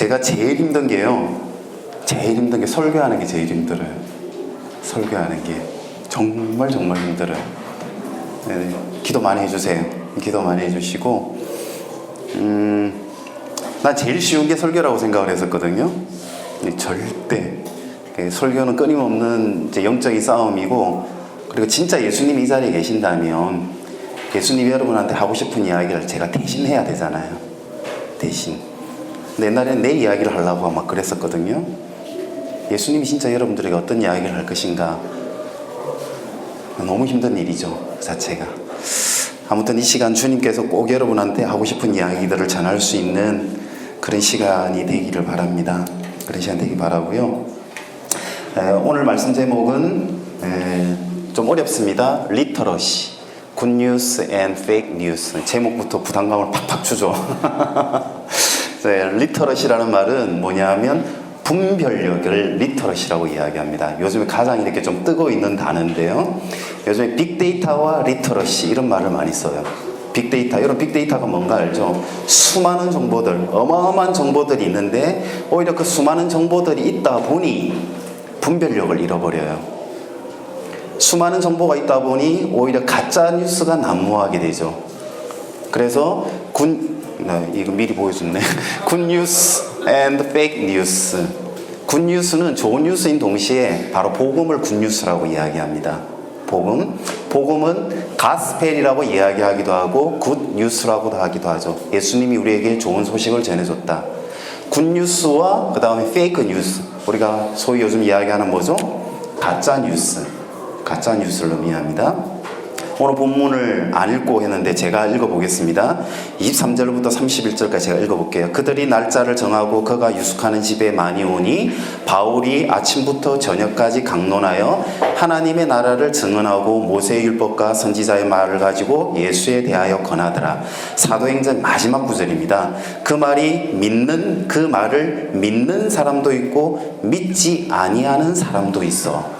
제가 제일 힘든 게요. 제일 힘든 게 설교하는 게 제일 힘들어요. 설교하는 게 정말 정말 힘들어요. 네, 기도 많이 해주세요. 기도 많이 해주시고, 음, 난 제일 쉬운 게 설교라고 생각을 했었거든요. 절대 그 설교는 끊임없는 이제 영적인 싸움이고, 그리고 진짜 예수님이 이 자리에 계신다면 예수님이 여러분한테 하고 싶은 이야기를 제가 대신 해야 되잖아요. 대신. 근데 옛날에는 내 이야기를 하려고 막 그랬었거든요. 예수님이 진짜 여러분들에게 어떤 이야기를 할 것인가. 너무 힘든 일이죠. 그 자체가. 아무튼 이 시간 주님께서 꼭 여러분한테 하고 싶은 이야기들을 전할 수 있는 그런 시간이 되기를 바랍니다. 그런 시간 되기 바라고요. 에, 오늘 말씀 제목은 에, 좀 어렵습니다. 리터러시. 굿 뉴스 앤 페이크 뉴스. 제목부터 부담감을 팍팍 주죠. 네, 리터러시라는 말은 뭐냐면 분별력을 리터러시라고 이야기합니다. 요즘에 가장 이렇게 좀 뜨고 있는 단어인데요. 요즘에 빅데이터와 리터러시 이런 말을 많이 써요. 빅데이터, 여러분 빅데이터가 뭔가 알죠? 수많은 정보들, 어마어마한 정보들이 있는데 오히려 그 수많은 정보들이 있다 보니 분별력을 잃어버려요. 수많은 정보가 있다 보니 오히려 가짜 뉴스가 난무하게 되죠. 그래서 군 네, 이거 미리 보여줬네. 굿뉴스 and fake 뉴스. 굿뉴스는 좋은 뉴스인 동시에 바로 복음을 굿뉴스라고 이야기합니다. 복음. 복음은 가스펠이라고 이야기하기도 하고 굿뉴스라고도 하기도 하죠. 예수님이 우리에게 좋은 소식을 전해줬다. 굿뉴스와 그 다음에 페이크 뉴스. 우리가 소위 요즘 이야기하는 뭐죠? 가짜 뉴스. 가짜 뉴스를 의미합니다. 오늘 본문을 안 읽고 했는데 제가 읽어보겠습니다. 23절부터 31절까지 제가 읽어볼게요. 그들이 날짜를 정하고 그가 유숙하는 집에 많이 오니 바울이 아침부터 저녁까지 강론하여 하나님의 나라를 증언하고 모세의 율법과 선지자의 말을 가지고 예수에 대하여 권하더라. 사도행전 마지막 구절입니다. 그 말이 믿는 그 말을 믿는 사람도 있고 믿지 아니하는 사람도 있어.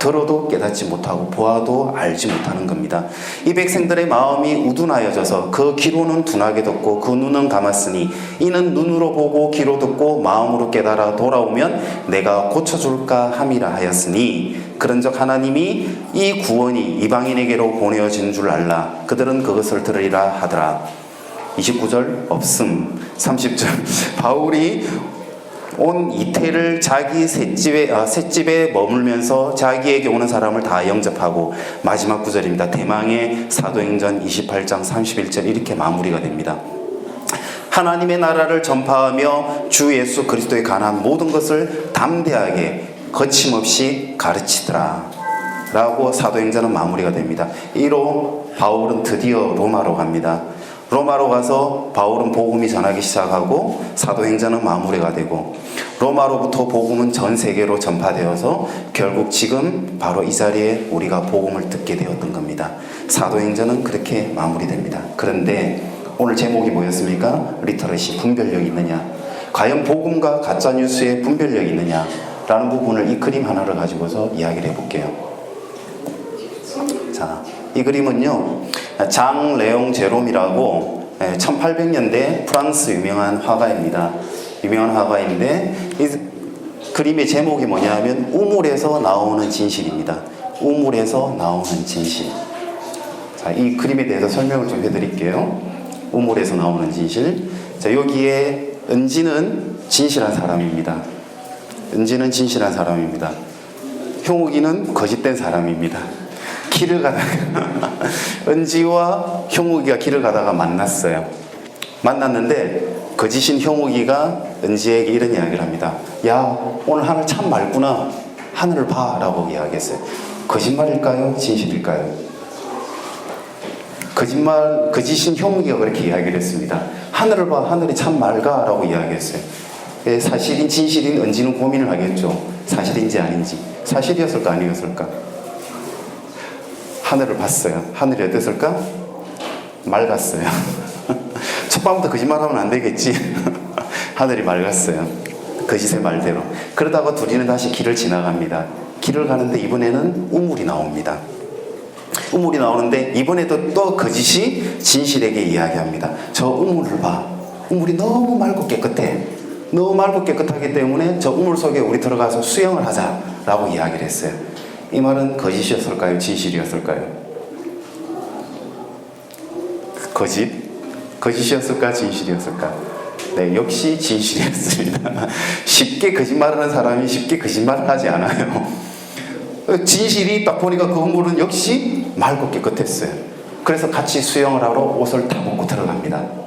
들어도 깨닫지 못하고 보아도 알지 못하는 겁니다. 이 백성들의 마음이 우둔하여져서 그 귀로는 둔하게 듣고 그 눈은 감았으니 이는 눈으로 보고 귀로 듣고 마음으로 깨달아 돌아오면 내가 고쳐줄까 함이라 하였으니 그런즉 하나님이 이 구원이 이방인에게로 보내어진 줄 알라. 그들은 그것을 들으리라 하더라. 29절 없음. 30절. 바울이 온 이태를 자기 셋집에, 아, 셋집에 머물면서 자기에게 오는 사람을 다 영접하고 마지막 구절입니다. 대망의 사도행전 28장 31절 이렇게 마무리가 됩니다. 하나님의 나라를 전파하며 주 예수 그리스도에 관한 모든 것을 담대하게 거침없이 가르치더라. 라고 사도행전은 마무리가 됩니다. 이로 바울은 드디어 로마로 갑니다. 로마로 가서 바울은 복음이 전하기 시작하고 사도행전은 마무리가 되고 로마로부터 복음은 전 세계로 전파되어서 결국 지금 바로 이 자리에 우리가 복음을 듣게 되었던 겁니다. 사도행전은 그렇게 마무리됩니다. 그런데 오늘 제목이 뭐였습니까? 리터러시 분별력이 있느냐? 과연 복음과 가짜 뉴스의 분별력이 있느냐? 라는 부분을 이 그림 하나를 가지고서 이야기를 해볼게요. 자, 이 그림은요, 장 레옹 제롬이라고 1800년대 프랑스 유명한 화가입니다. 유명한 화가인데 이 그림의 제목이 뭐냐면 우물에서 나오는 진실입니다. 우물에서 나오는 진실. 자, 이 그림에 대해서 설명을 좀 해드릴게요. 우물에서 나오는 진실. 자, 여기에 은지는 진실한 사람입니다. 은지는 진실한 사람입니다. 형욱이는 거짓된 사람입니다. 길을 가다가 은지와 형욱이가 길을 가다가 만났어요. 만났는데 거짓인 형욱이가 은지에게 이런 이야기를 합니다. 야 오늘 하늘 참 맑구나. 하늘을 봐라고 이야기했어요. 거짓말일까요? 진실일까요? 거짓말 거짓인 형욱이가 그렇게 이야기를 했습니다. 하늘을 봐 하늘이 참 맑아라고 이야기했어요. 예, 사실인 진실인 은지는 고민을 하겠죠. 사실인지 아닌지. 사실이었을까 아니었을까? 하늘을 봤어요. 하늘이 어땠을까? 맑았어요. 첫 밤부터 거짓말하면 안 되겠지. 하늘이 맑았어요. 거짓의 말대로. 그러다가 둘이는 다시 길을 지나갑니다. 길을 가는데 이번에는 우물이 나옵니다. 우물이 나오는데 이번에도 또 거짓이 진실에게 이야기합니다. 저 우물을 봐. 우물이 너무 맑고 깨끗해. 너무 맑고 깨끗하기 때문에 저 우물 속에 우리 들어가서 수영을 하자라고 이야기를 했어요. 이 말은 거짓이었을까요? 진실이었을까요? 거짓? 거짓이었을까? 진실이었을까? 네, 역시 진실이었습니다. 쉽게 거짓말하는 사람이 쉽게 거짓말을 하지 않아요. 진실이 딱 보니까 그 우물은 역시 맑고 깨끗했어요. 그래서 같이 수영을 하러 옷을 다 벗고 들어갑니다.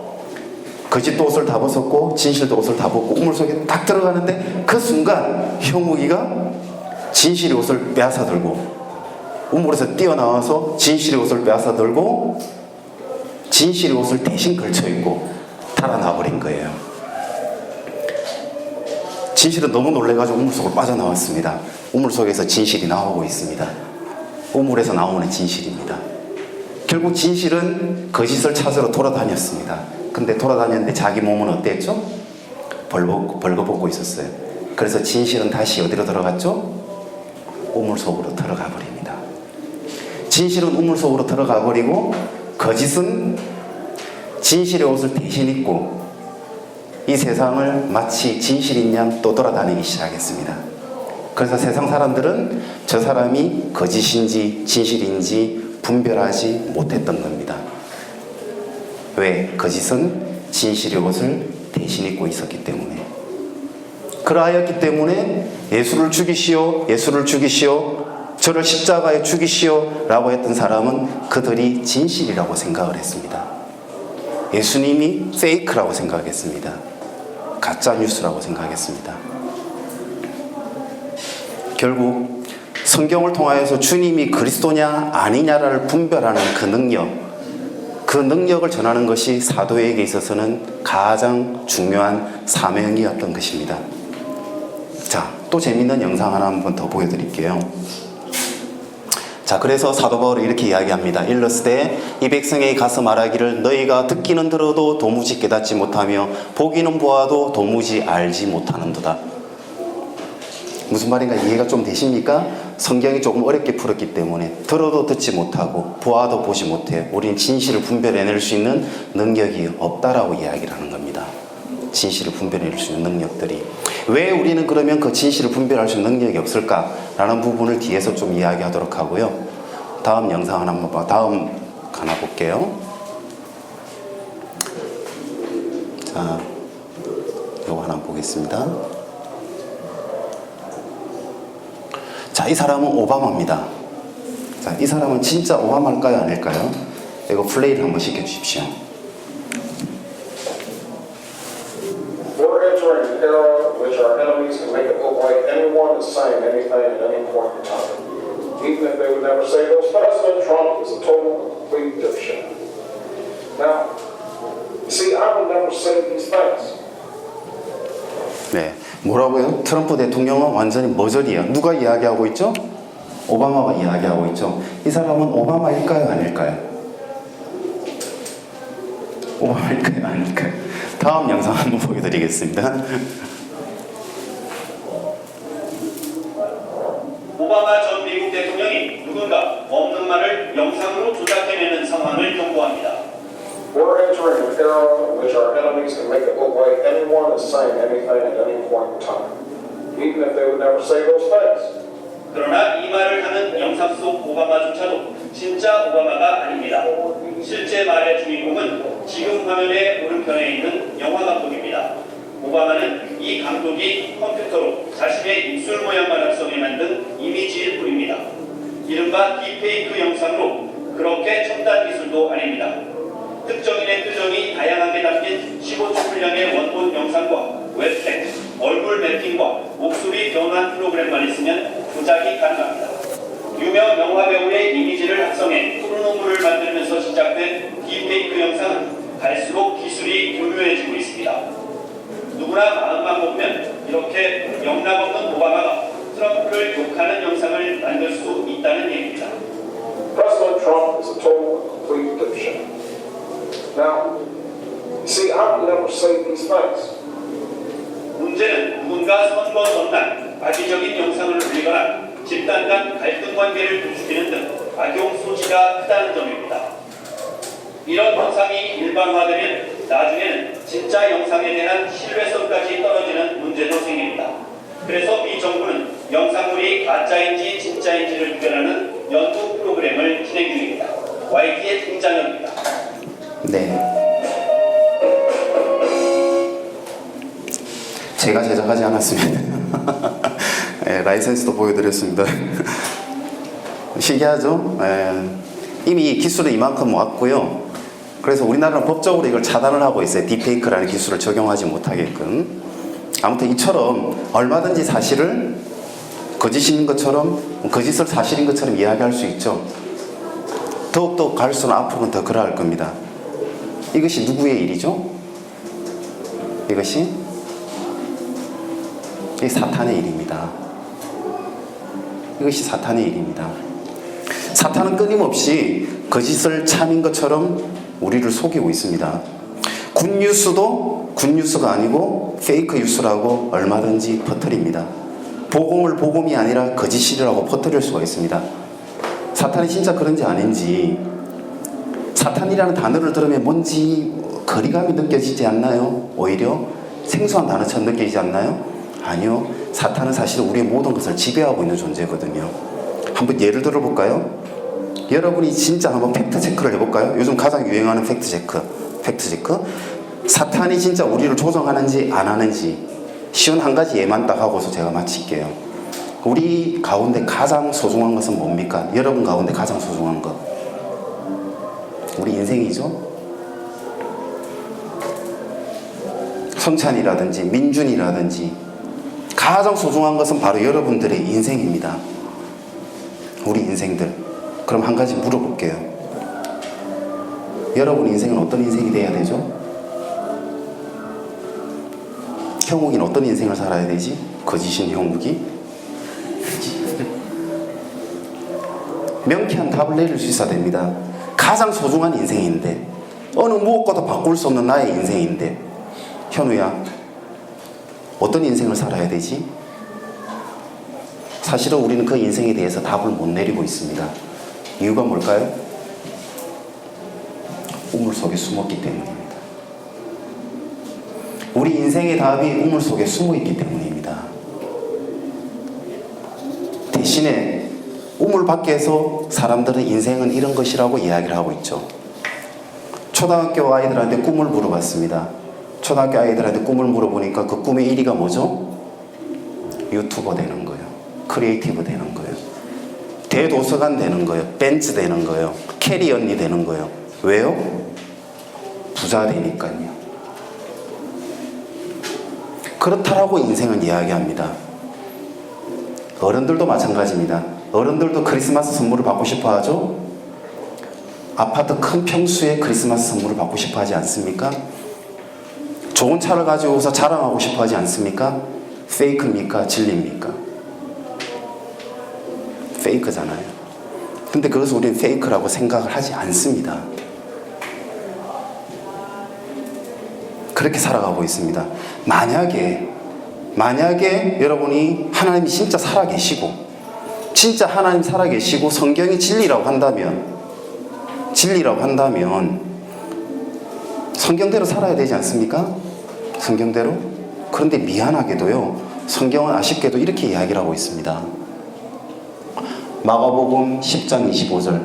거짓도 옷을 다 벗었고 진실도 옷을 다 벗고 우물 속에 딱 들어가는데 그 순간 형욱이가 진실의 옷을 빼앗아 들고 우물에서 뛰어나와서 진실의 옷을 빼앗아 들고 진실의 옷을 대신 걸쳐 입고 달아나 버린 거예요. 진실은 너무 놀래가지고 우물 속으로 빠져나왔습니다. 우물 속에서 진실이 나오고 있습니다. 우물에서 나오는 진실입니다. 결국 진실은 거짓을 찾으러 돌아다녔습니다. 근데 돌아다녔는데 자기 몸은 어땠죠? 벌거, 벌거벗고 있었어요. 그래서 진실은 다시 어디로 들어갔죠? 우물 속으로 들어가 버립니다. 진실은 우물 속으로 들어가 버리고 거짓은 진실의 옷을 대신 입고 이 세상을 마치 진실인 양 또 돌아다니기 시작했습니다. 그래서 세상 사람들은 저 사람이 거짓인지 진실인지 분별하지 못했던 겁니다. 왜? 거짓은 진실의 옷을 대신 입고 있었기 때문에. 그러하였기 때문에 예수를 죽이시오, 예수를 죽이시오, 저를 십자가에 죽이시오 라고 했던 사람은 그들이 진실이라고 생각을 했습니다. 예수님이 페이크라고 생각했습니다. 가짜 뉴스라고 생각했습니다. 결국 성경을 통하여서 주님이 그리스도냐 아니냐를 분별하는 그 능력, 그 능력을 전하는 것이 사도에게 있어서는 가장 중요한 사명이었던 것입니다. 자, 또 재밌는 영상 하나 한번 더 보여드릴게요. 자, 그래서 사도 바울이 이렇게 이야기합니다. 일러스되 이 백성에게 가서 말하기를 너희가 듣기는 들어도 도무지 깨닫지 못하며 보기는 보아도 도무지 알지 못하는도다. 무슨 말인가 이해가 좀 되십니까? 성경이 조금 어렵게 풀었기 때문에 들어도 듣지 못하고 보아도 보지 못해 우린 진실을 분별해낼 수 있는 능력이 없다라고 이야기를 하는 겁니다. 진실을 분별해낼 수 있는 능력들이 왜 우리는 그러면 그 진실을 분별할 수 있는 능력이 없을까라는 부분을 뒤에서 좀 이야기하도록 하고요. 다음 영상 하나 한번 봐. 다음 하나 볼게요. 자, 이거 하나 보겠습니다. 자, 이 사람은 오바마입니다. 자, 이 사람은 진짜 오바마일까요? 아닐까요? 이거 플레이를 한번 시켜주십시오. We're entering an era in which our enemies can make it look like anyone is saying anything at any point in time. Even if they would never say, well, President Trump is a total complete dipshit. Now, see, I would never say these things. 네. 뭐라고요? 트럼프 대통령은 완전히 머저리야. 누가 이야기하고 있죠? 오바마가 이야기하고 있죠. 이 사람은 오바마일까요? 아닐까요? 오바마일까요? 아닐까요? 다음 영상 한번 보여드리겠습니다. 오바마 전 미국 대통령이 누군가 없는 말을 영상으로 조작해내는 상황을 경고합니다. We're in which our enemies can make it look like anyone is saying anything at any point in time. Even if they would never say those things. 그러나 이 말을 하는 영상 속 오바마조차도 진짜 오바마가 아닙니다. 실제 말의 주인공은 지금 화면의 오른편에 있는 영화 감독입니다. 오바마는 이 감독이 컴퓨터로 자신의 입술 모양만 합성해 만든 이미지일 뿐입니다. 이른바 딥페이크 영상으로 그렇게 첨단 기술도 아닙니다. 특정인의 표정이 다양하게 담긴 15초 분량의 원본 영상과 웹텍, 얼굴 매핑과 목소리 변환 프로그램만 있으면 조작이 가능합니다. 유명 영화 배우의 이미지를 합성해 포르노물을 만들면서 시작된 딥페이크 영상은 갈수록 기술이 교묘해지고 있습니다. 누구 누구나 마음만 먹으면 이렇게 영락 없는 오바마가 트럼프를 욕하는 영상을 만들 수 있다는 얘기입니다. President Trump is a total, complete dipshit. Now, see, I would never say these things. 문제는 누군가 선거 전날 악의적인 영상을 올리거나 집단 간 갈등 관계를 부추기는 등 악용 소지가 크다는 점입니다. 이런 현상이 일반화되면 나중에는 진짜 영상에 대한 신뢰성까지 떨어지는 문제도 생깁니다. 그래서 미 정부는 영상물이 가짜인지 진짜인지를 구별하는 연구 프로그램을 진행 중입니다. YT의 김장현입니다. 네. 제가 제작하지 않았습니다. 예, 라이센스도 보여드렸습니다. 신기하죠? 예, 이미 기술은 이만큼 왔고요. 그래서 우리나라는 법적으로 이걸 차단을 하고 있어요. 딥페이크라는 기술을 적용하지 못하게끔. 아무튼 이처럼 얼마든지 사실을 거짓인 것처럼 거짓을 사실인 것처럼 이야기할 수 있죠. 더욱더 갈수록 앞으로는 더 그러할 겁니다. 이것이 누구의 일이죠? 이것이 이 사탄의 일입니다. 이것이 사탄의 일입니다. 사탄은 끊임없이 거짓을 참인 것처럼 우리를 속이고 있습니다. 굿뉴스도 굿뉴스가 아니고 페이크 뉴스라고 얼마든지 퍼뜨립니다. 복음을 복음이 아니라 거짓이라고 퍼뜨릴 수가 있습니다. 사탄이 진짜 그런지 아닌지 사탄이라는 단어를 들으면 뭔지 거리감이 느껴지지 않나요? 오히려 생소한 단어처럼 느껴지지 않나요? 아니요. 사탄은 사실 우리의 모든 것을 지배하고 있는 존재거든요. 한번 예를 들어볼까요? 여러분이 진짜 한번 팩트 체크를 해볼까요? 요즘 가장 유행하는 팩트 체크. 팩트 체크. 사탄이 진짜 우리를 조정하는지 안 하는지 쉬운 한 가지 예만 딱 하고서 제가 마칠게요. 우리 가운데 가장 소중한 것은 뭡니까? 여러분 가운데 가장 소중한 것. 우리 인생이죠. 성찬이라든지 민준이라든지 가장 소중한 것은 바로 여러분들의 인생입니다. 우리 인생들. 그럼 한 가지 물어볼게요. 여러분 인생은 어떤 인생이 돼야 되죠? 형욱이는 어떤 인생을 살아야 되지? 거짓인 형욱이? 명쾌한 답을 내릴 수 있어야 됩니다. 가장 소중한 인생인데 어느 무엇과도 바꿀 수 없는 나의 인생인데 현우야 어떤 인생을 살아야 되지? 사실은 우리는 그 인생에 대해서 답을 못 내리고 있습니다. 이유가 뭘까요? 우물 속에 숨었기 때문입니다. 우리 인생의 답이 우물 속에 숨어 있기 때문입니다. 대신에 우물 밖에서 사람들은 인생은 이런 것이라고 이야기를 하고 있죠. 초등학교 아이들한테 꿈을 물어봤습니다. 초등학교 아이들한테 꿈을 물어보니까 그 꿈의 1위가 뭐죠? 유튜버 되는 거예요. 크리에이티브 되는 거예요. 대도서관 되는 거예요. 벤츠 되는 거예요. 캐리 언니 되는 거예요. 왜요? 부자 되니까요. 그렇다라고 인생은 이야기합니다. 어른들도 마찬가지입니다. 어른들도 크리스마스 선물을 받고 싶어 하죠? 아파트 큰 평수에 크리스마스 선물을 받고 싶어 하지 않습니까? 좋은 차를 가지고서 자랑하고 싶어 하지 않습니까? 페이크입니까? 진리입니까? 페이크잖아요. 근데 그것을 우리는 페이크라고 생각을 하지 않습니다. 그렇게 살아가고 있습니다. 만약에, 만약에 여러분이 하나님이 진짜 살아계시고, 진짜 하나님 살아계시고 성경이 진리라고 한다면, 진리라고 한다면, 성경대로 살아야 되지 않습니까? 성경대로? 그런데 미안하게도요, 성경은 아쉽게도 이렇게 이야기를 하고 있습니다. 마가복음 10장 25절.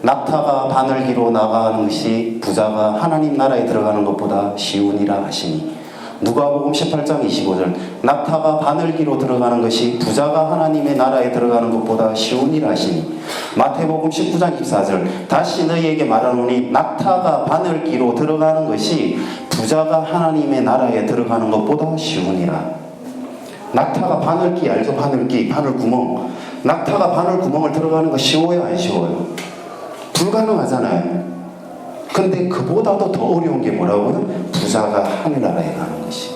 낙타가 바늘기로 나가는 것이 부자가 하나님 나라에 들어가는 것보다 쉬우니라 하시니. 누가복음 18장 25절. 낙타가 바늘기로 들어가는 것이 부자가 하나님의 나라에 들어가는 것보다 쉬우니라 하시니. 마태복음 19장 24절. 다시 너희에게 말하노니 낙타가 바늘기로 들어가는 것이 부자가 하나님의 나라에 들어가는 것보다 쉬우니라. 낙타가 바늘기 알죠? 바늘기, 바늘구멍. 낙타가 바늘구멍을 들어가는 거 쉬워요? 안 쉬워요? 불가능하잖아요. 근데 그보다도 더 어려운 게 뭐라고요? 부자가 하늘나라에 가는 것이.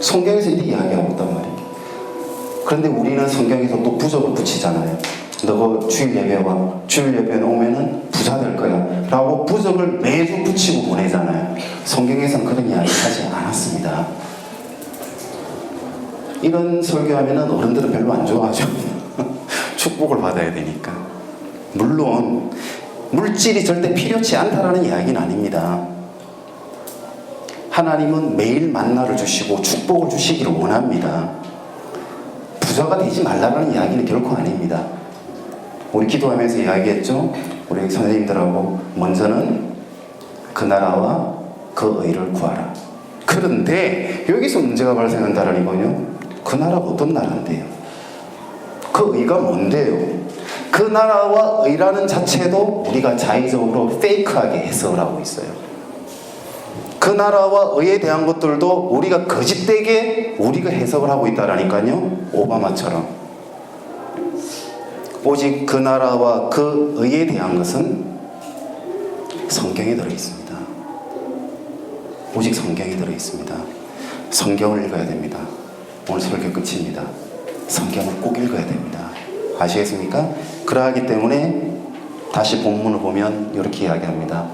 성경에서 이렇게 이야기하고 있단 말이에요. 그런데 우리는 성경에서 또 부적을 붙이잖아요. 너가 주일 예배 와 주일 예배 오면은 부자 될 거야. 라고 부적을 매주 붙이고 보내잖아요. 성경에서는 그런 이야기 하지 않았습니다. 이런 설교하면은 어른들은 별로 안 좋아하죠. 축복을 받아야 되니까. 물론 물질이 절대 필요치 않다라는 이야기는 아닙니다. 하나님은 매일 만나를 주시고 축복을 주시기를 원합니다. 부자가 되지 말라는 이야기는 결코 아닙니다. 우리 기도하면서 이야기했죠. 우리 선생님들하고 먼저는 그 나라와 그 의를 구하라. 그런데 여기서 문제가 발생한다는 이거요. 그 나라가 어떤 나라인데요? 그 의가 뭔데요? 그 나라와 의라는 자체도 우리가 자의적으로 페이크하게 해석을 하고 있어요. 그 나라와 의에 대한 것들도 우리가 거짓되게 우리가 해석을 하고 있다라니까요. 오바마처럼. 오직 그 나라와 그 의에 대한 것은 성경에 들어 있습니다. 오직 성경에 들어 있습니다. 성경을 읽어야 됩니다. 오늘 설교 끝입니다. 성경을 꼭 읽어야 됩니다. 아시겠습니까? 그러하기 때문에 다시 본문을 보면 이렇게 이야기합니다.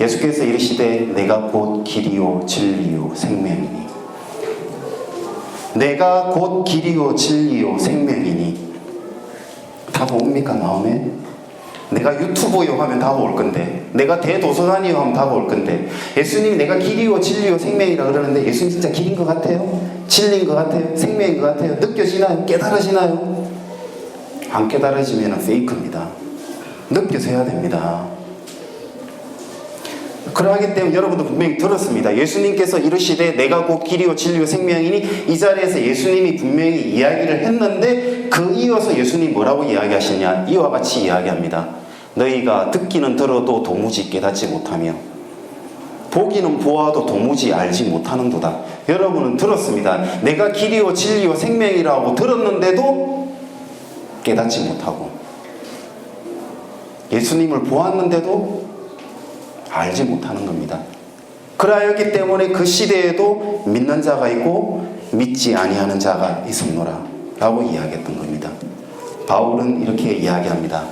예수께서 이르시되 내가 곧 길이요 진리요 생명이니 내가 곧 길이요 진리요 생명이니 답 옵니까 마음에? 내가 유튜버요 하면 답 올 건데 내가 대도서관이요 하면 답 올 건데 예수님이 내가 길이요 진리요 생명이라 그러는데 예수님 진짜 길인 것 같아요? 진리인 것 같아요? 생명인 것 같아요? 느껴지나요? 깨달으시나요? 안 깨달아지면 페이크입니다 느껴져야 됩니다 그러하기 때문에 여러분도 분명히 들었습니다. 예수님께서 이르시되 내가 곧 길이요 진리요 생명이니 이 자리에서 예수님이 분명히 이야기를 했는데 그 이어서 예수님 뭐라고 이야기하시냐 이와 같이 이야기합니다. 너희가 듣기는 들어도 도무지 깨닫지 못하며 보기는 보아도 도무지 알지 못하는도다. 여러분은 들었습니다. 내가 길이요 진리요 생명이라고 들었는데도 깨닫지 못하고 예수님을 보았는데도 알지 못하는 겁니다. 그러하였기 때문에 그 시대에도 믿는 자가 있고 믿지 아니하는 자가 있었노라 라고 이야기했던 겁니다. 바울은 이렇게 이야기합니다.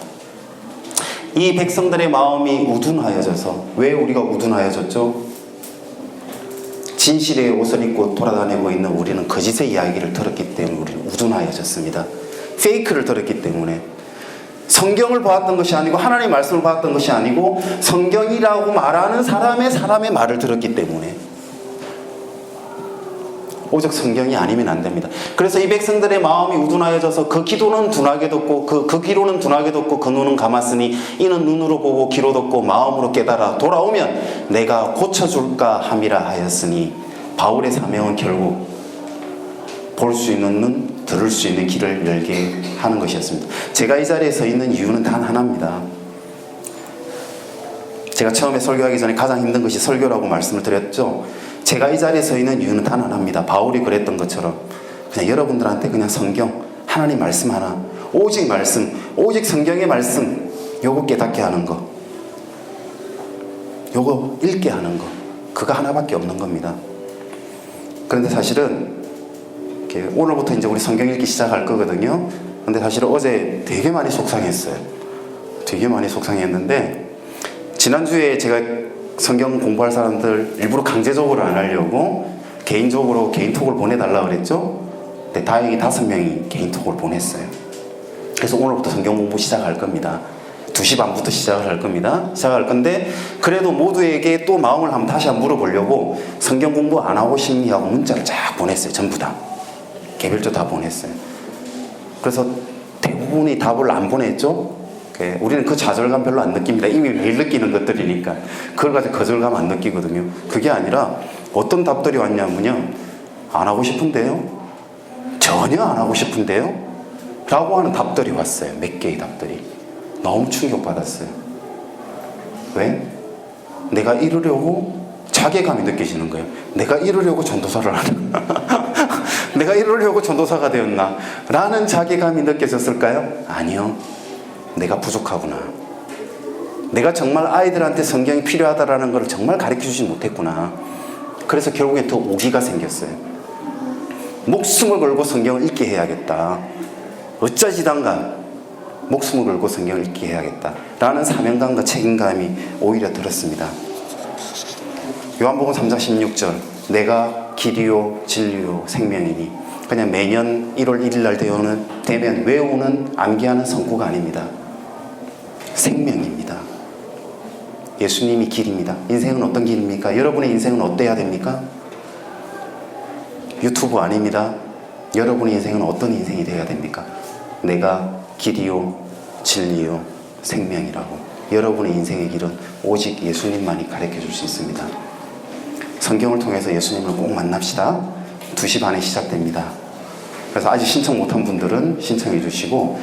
이 백성들의 마음이 우둔하여져서 왜 우리가 우둔하여졌죠? 진실의 옷을 입고 돌아다니고 있는 우리는 거짓의 이야기를 들었기 때문에 우리는 우둔하여졌습니다. 페이크를 들었기 때문에 성경을 보았던 것이 아니고 하나님의 말씀을 보았던 것이 아니고 성경이라고 말하는 사람의 사람의 말을 들었기 때문에 오직 성경이 아니면 안 됩니다. 그래서 이 백성들의 마음이 우둔하여져서 그 기도는 둔하게 듣고 그, 그 귀로는 둔하게 듣고 그 눈은 감았으니 이는 눈으로 보고 귀로 듣고 마음으로 깨달아 돌아오면 내가 고쳐줄까 함이라 하였으니 바울의 사명은 결국 볼 수 있는 눈, 들을 수 있는 길을 열게 하는 것이었습니다. 제가 이 자리에 서 있는 이유는 단 하나입니다. 제가 처음에 설교하기 전에 가장 힘든 것이 설교라고 말씀을 드렸죠. 제가 이 자리에 서 있는 이유는 단 하나입니다. 바울이 그랬던 것처럼 그냥 여러분들한테 그냥 성경 하나님 말씀 하나 오직 말씀 오직 성경의 말씀 요거 깨닫게 하는 거 요거 읽게 하는 거 그거 하나밖에 없는 겁니다. 그런데 사실은 이렇게 오늘부터 이제 우리 성경 읽기 시작할 거거든요. 근데 사실은 어제 되게 많이 속상했어요. 되게 많이 속상했는데 지난주에 제가 성경 공부할 사람들 일부러 강제적으로 안 하려고 개인적으로 개인톡을 보내달라 그랬죠. 근데 다행히 다섯 명이 개인톡을 보냈어요. 그래서 오늘부터 성경 공부 시작할 겁니다. 2시 반부터 시작을 할 겁니다. 시작할 건데 그래도 모두에게 또 마음을 한번 다시 한번 물어보려고 성경 공부 안 하고 싶니 하고 문자를 쫙 보냈어요. 전부 다. 개별적 다 보냈어요. 그래서 대부분이 답을 안 보냈죠. 그, 우리는 그 좌절감 별로 안 느낍니다. 이미 매일 느끼는 것들이니까. 그걸 가지고 거절감 안 느끼거든요. 그게 아니라 어떤 답들이 왔냐면요. 안 하고 싶은데요? 전혀 안 하고 싶은데요? 라고 하는 답들이 왔어요. 몇 개의 답들이. 너무 충격받았어요. 왜? 내가 이루려고 자괴감이 느껴지는 거예요. 내가 이루려고 전도사를 하는 내가 이루려고 전도사가 되었나? 라는 자괴감이 느껴졌을까요? 아니요. 내가 부족하구나. 내가 정말 아이들한테 성경이 필요하다라는 걸 정말 가르쳐 주지 못했구나. 그래서 결국에 더 오기가 생겼어요. 목숨을 걸고 성경을 읽게 해야겠다. 어쩌지단가 목숨을 걸고 성경을 읽게 해야겠다. 라는 사명감과 책임감이 오히려 들었습니다. 요한복음 3장 16절 내가 길이요 진리요 생명이니 그냥 매년 1월 1일 날 되오는, 되면 외우는 암기하는 성구가 아닙니다. 생명입니다. 예수님이 길입니다. 인생은 어떤 길입니까? 여러분의 인생은 어때야 됩니까? 유튜브 아닙니다. 여러분의 인생은 어떤 인생이 되어야 됩니까? 내가 길이요, 진리요, 생명이라고. 여러분의 인생의 길은 오직 예수님만이 가르쳐 줄 수 있습니다. 성경을 통해서 예수님을 꼭 만납시다. 2시 반에 시작됩니다. 그래서 아직 신청 못한 분들은 신청해 주시고,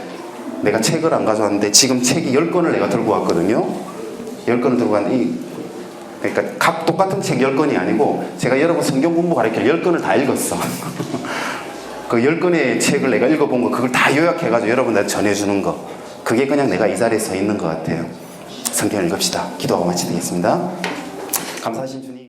내가 책을 안 가져왔는데 지금 책이 10권을 내가 들고 왔거든요. 10권을 들고 왔는데, 이 그러니까 각 똑같은 책 10권이 아니고 제가 여러분 성경 공부 가르칠 10권을 다 읽었어. 그 10권의 책을 내가 읽어본 거 그걸 다 요약해가지고 여러분한테 전해주는 거. 그게 그냥 내가 이 자리에 서 있는 것 같아요. 성경 읽읍시다. 기도하고 마치겠습니다. 감사하신 주님.